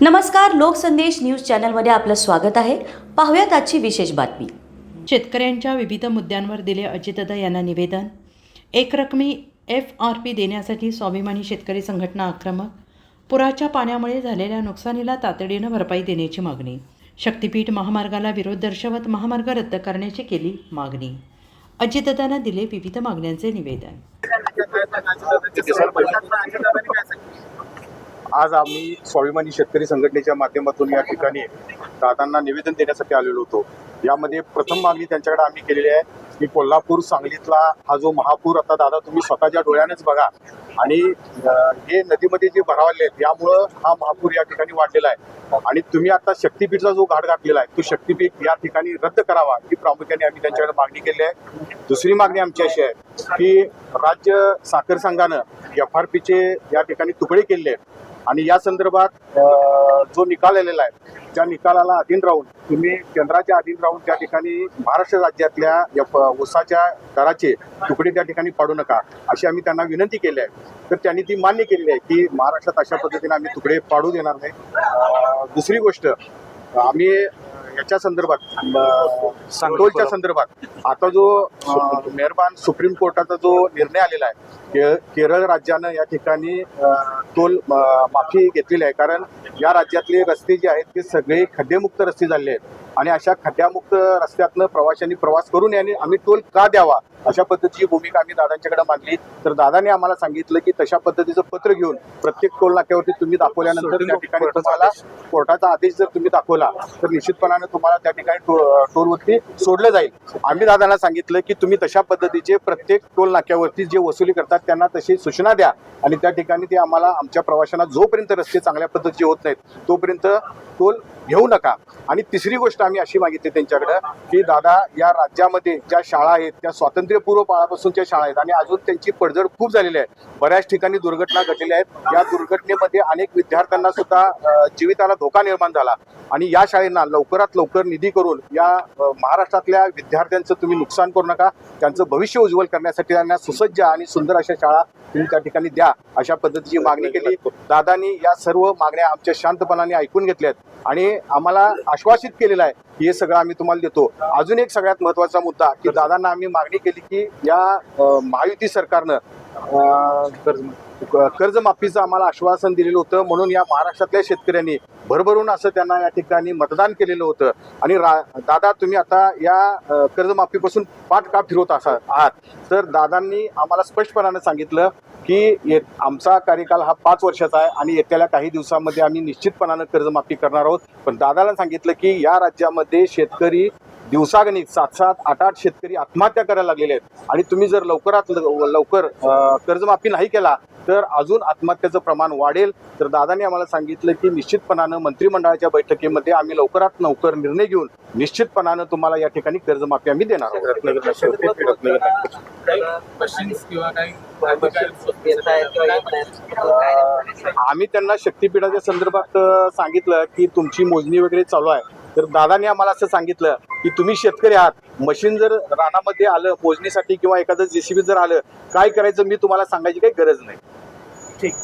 नमस्कार लोकसंदेश न्यूज चॅनलमध्ये आपलं स्वागत आहे. पाहूयात आजची विशेष बातमी. शेतकऱ्यांच्या विविध मुद्द्यांवर दिले अजितदादा यांना निवेदन. एकरकमी एफ आर पी देण्यासाठी स्वाभिमानी शेतकरी संघटना आक्रमक. पुराच्या पाण्यामुळे झालेल्या नुकसानीला तातडीनं भरपाई देण्याची मागणी. शक्तीपीठ महामार्गाला विरोध दर्शवत महामार्ग रद्द करण्याची केली मागणी. अजितदादांना दिले विविध मागण्यांचे निवेदन. आज आम्ही स्वाभिमानी शेतकरी संघटनेच्या माध्यमातून या ठिकाणी दादांना निवेदन देण्यासाठी आलेलो होतो. यामध्ये प्रथम मागणी त्यांच्याकडे आम्ही केलेली आहे की कोल्हापूर सांगलीतला हा जो महापूर आता दादा तुम्ही स्वतःच्या डोळ्यानेच बघा. आणि हे नदीमध्ये जे भरावले आहेत यामुळं हा महापूर या ठिकाणी वाढलेला आहे. आणि तुम्ही आता शक्तीपीठचा जो घाट घातलेला आहे तो शक्तीपीठ या ठिकाणी रद्द करावा ही प्रामुख्याने आम्ही त्यांच्याकडे मागणी केली आहे. दुसरी मागणी आमची अशी आहे की राज्य साखर संघानं एफ आर पीचे या ठिकाणी तुकडे केले आहेत. आणि या संदर्भात जो निकाल आलेला आहे त्या निकालाला अधीन राहून तुम्ही केंद्राच्या अधीन राहून त्या ठिकाणी महाराष्ट्र राज्यातल्या या ऊसाच्या दराचे तुकडे त्या ठिकाणी पाडू नका अशी आम्ही त्यांना विनंती केली आहे. तर त्यांनी ती मान्य केली आहे की महाराष्ट्रात अशा पद्धतीने आम्ही तुकडे पाडू देणार नाही. दुसरी गोष्ट आम्ही याच्या संदर्भात अं, टोलच्या संदर्भात आता जो मेहरबान सुप्रीम कोर्टाचा जो निर्णय आलेला आहे केरळ राज्यानं या ठिकाणी टोल माफी घेतलेली आहे. कारण या राज्यातले रस्ते जे आहेत ते सगळे खड्डेमुक्त रस्ते झाले आहेत. आणि अशा खड्ड्यामुक्त रस्त्यातनं प्रवाशांनी प्रवास करून याने आम्ही टोल का द्यावा? अशा पद्धतीची भूमिका आम्ही दादांच्याकडे मांडली तर दादाने आम्हाला सांगितलं की तशा पद्धतीचं पत्र घेऊन प्रत्येक टोल नाक्यावरती तुम्ही दाखवल्यानंतर त्या ठिकाणी तुम्हाला कोर्टाचा आदेश जर तुम्ही दाखवला तर निश्चितपणाने तुम्हाला त्या ठिकाणी टोलवरती सोडलं जाईल. आम्ही दादांना सांगितलं की तुम्ही तशा पद्धतीचे प्रत्येक टोल नाक्यावरती जे वसुली करतात त्यांना तशी सूचना द्या. आणि त्या ठिकाणी ते आम्हाला आमच्या प्रवाशांना जोपर्यंत रस्ते चांगल्या पद्धतीचे होत नाहीत तोपर्यंत टोल घेऊ नका. आणि तिसरी गोष्ट आम्ही अशी मागितली त्यांच्याकडं की दादा या राज्यामध्ये ज्या शाळा आहेत त्या स्वातंत्र्यपूर्व काळापासूनच्या शाळा आहेत आणि अजून त्यांची पडझड खूप झालेली आहे. बऱ्याच ठिकाणी दुर्घटना घडलेल्या आहेत. या दुर्घटनेमध्ये अनेक विद्यार्थ्यांना सुद्धा जीविताला धोका निर्माण झाला. आणि या शाळेंना लवकरात लवकर निधी करून या महाराष्ट्रातल्या विद्यार्थ्यांचं तुम्ही नुकसान करू नका. त्यांचं भविष्य उज्ज्वल करण्यासाठी त्यांना सुसज्ज आणि सुंदर अशा शाळा तुम्ही त्या ठिकाणी द्या अशा पद्धतीची मागणी केली. दादानी या सर्व मागण्या आमच्या शांतपणाने ऐकून घेतल्यात. आणि आम्हाला आश्वासित केलेलं आहे की हे सगळं आम्ही तुम्हाला देतो. अजून एक सगळ्यात महत्त्वाचा मुद्दा की दादांना आम्ही मागणी केली की या महायुती सरकारनं कर्जमाफीचं आम्हाला आश्वासन दिलेलं होतं. म्हणून या महाराष्ट्रातल्या शेतकऱ्यांनी भरभरून असं त्यांना या ठिकाणी मतदान केलेलं होतं. आणि रा दादा तुम्ही आता या कर्जमाफीपासून पाठ का फिरवत असा आहात. तर दादांनी आम्हाला स्पष्टपणानं सांगितलं की येत आमचा कार्यकाल हा पाच वर्षाचा आहे आणि येत्याला काही दिवसामध्ये आम्ही निश्चितपणानं कर्जमाफी करणार आहोत. पण दादाला सांगितलं की या राज्यामध्ये शेतकरी दिवसागणिक सात सात आठ आठ शेतकरी आत्महत्या करायला लागलेले आहेत. आणि तुम्ही जर लवकरात लव- लवकर कर्जमाफी नाही केला तर अजून आत्महत्याचं प्रमाण वाढेल. तर दादाने आम्हाला सांगितलं की निश्चितपणानं मंत्रिमंडळाच्या बैठकीमध्ये आम्ही लवकरात लवकर निर्णय घेऊन निश्चितपणानं तुम्हाला या ठिकाणी कर्जमाफी आम्ही देणार आहोत. आम्ही त्यांना शक्तीपीठाच्या संदर्भात सांगितलं की तुमची मोजणी वगैरे चालू आहे. तर दादाने आम्हाला असं सांगितलं की तुम्ही शेतकरी आहात. मशीन जर रानामध्ये आलं मोजणीसाठी किंवा एखादं जेसीबी जर आलं काय करायचं मी तुम्हाला सांगायची काही गरज नाही. ठीक.